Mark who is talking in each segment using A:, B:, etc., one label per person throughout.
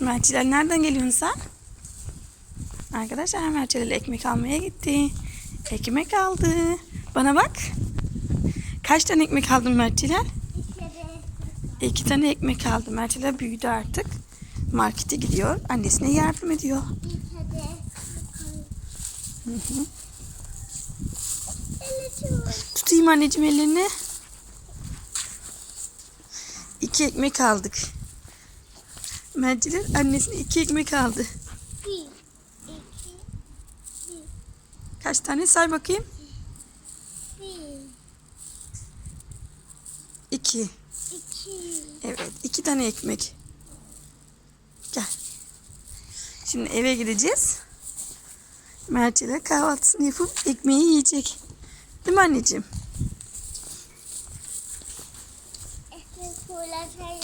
A: Mertçiler nereden geliyorsun sen? Arkadaşlar Mertçiler ekmek almaya gitti. Ekmek aldı. Bana bak. Kaç tane ekmek aldın
B: kere
A: İki tane ekmek aldı. Mertçiler büyüdü artık. Markete gidiyor. Annesine yardım ediyor.
B: Evet, çok.
A: Tutayım anneciğim ellerini. İki ekmek aldık. Mertçiler annesine iki ekmek aldı.
B: Bir, iki,
A: Kaç tane say bakayım.
B: bir,
A: İki.
B: iki.
A: Evet, iki tane ekmek. Gel. Şimdi eve gideceğiz. Mertçeler kahvaltısını yapıp ekmeği yiyecek. Değil mi anneciğim?
B: Poğaçaları.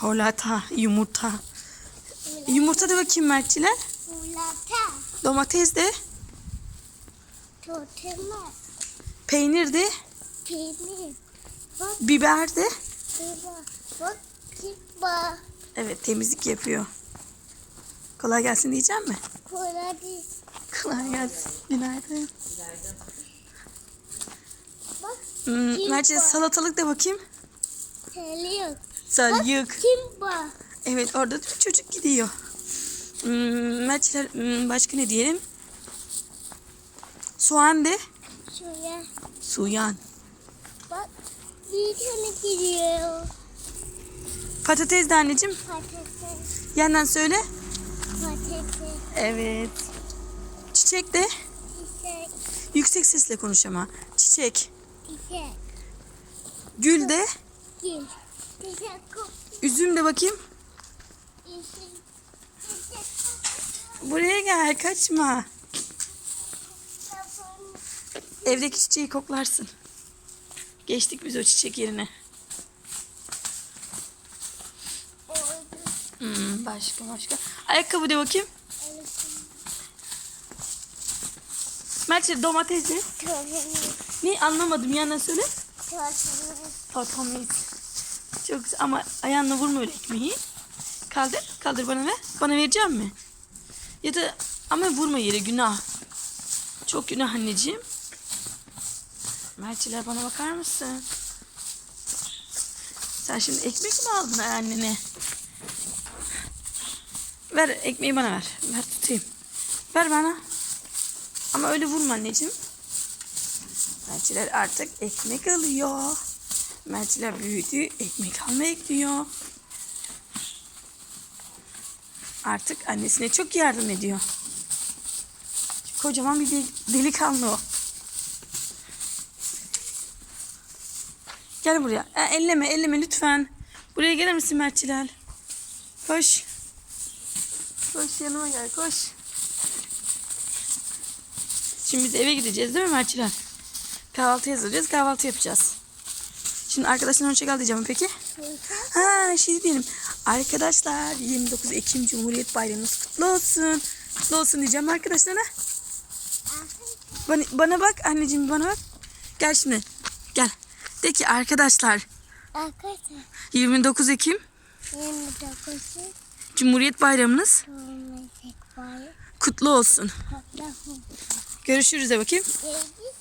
A: Holata, yumurta. Yumurta da bakayım Mertçiler.
B: Poğaça.
A: Domates de,
B: Tutma.
A: peynir de,
B: Peynir. Bak
A: biber de.
B: baba. Bak kiba.
A: Evet, temizlik yapıyor. Kolay gelsin diyeceğim mi?
B: Poğaça.
A: Kolay gelsin. Günaydın.
B: Bak
A: Hmm, Mertçiler salatalık da bakayım.
B: Seliyor.
A: Salyık.
B: Kimba.
A: Evet orada da bir çocuk gidiyor. Hmm, Mertçiler hmm, başka ne diyelim? Soğan de.
B: Şuraya.
A: Suyan.
B: Bak bir tane gidiyor.
A: Patates de anneciğim.
B: Patates.
A: Yandan söyle.
B: Patates.
A: Evet. Çiçek de.
B: Çiçek.
A: Yüksek sesle konuş ama. Çiçek.
B: Çiçek.
A: Gül de.
B: Gül.
A: Üzüm de bakayım. Buraya gel kaçma. Evdeki çiçeği koklarsın. Geçtik biz o çiçek yerine. Hmm, başka başka. Ayakkabı de bakayım. Mertçiler domates de.
B: Torunu.
A: Ne anlamadım yandan söyle.
B: Torunu.
A: Patates. Çok güzel ama ayağınla vurma öyle ekmeği. Kaldır. Kaldır bana ver. Bana verecek mi? Ya da ama vurma yere günah. Çok günah anneciğim. Mertçiler bana bakar mısın? Sen şimdi ekmek mi aldın annene? Ver ekmeği bana ver. Ver tutayım. Ver bana. Ama öyle vurma anneciğim. Mertçiler artık ekmek alıyor. Mertçiler büyüdü. Ekmek almaya gidiyor. Artık annesine çok yardım ediyor. Kocaman bir del- delikanlı o. Gel buraya. E, elleme elleme lütfen. Buraya gelir misin Mertçiler? Koş. Koş yanıma gel koş. Şimdi biz eve gideceğiz değil mi Mertçiler? Kahvaltı hazırlayacağız. Kahvaltı yapacağız. Şimdi arkadaşlar hoşça kal diyeceğim peki. Ha şey diyelim. Arkadaşlar 29 Ekim Cumhuriyet Bayramımız kutlu olsun. Kutlu olsun diyeceğim arkadaşlara. Bana, bana bak anneciğim bana bak. Gel şimdi. Gel. De ki arkadaşlar
B: Arkadaşlar.
A: 29 Ekim
B: 29'u.
A: Cumhuriyet Bayramınız
B: Sormayacak var.
A: kutlu olsun.
B: Allah'ım.
A: Görüşürüz de bakayım.
B: Sevgisi.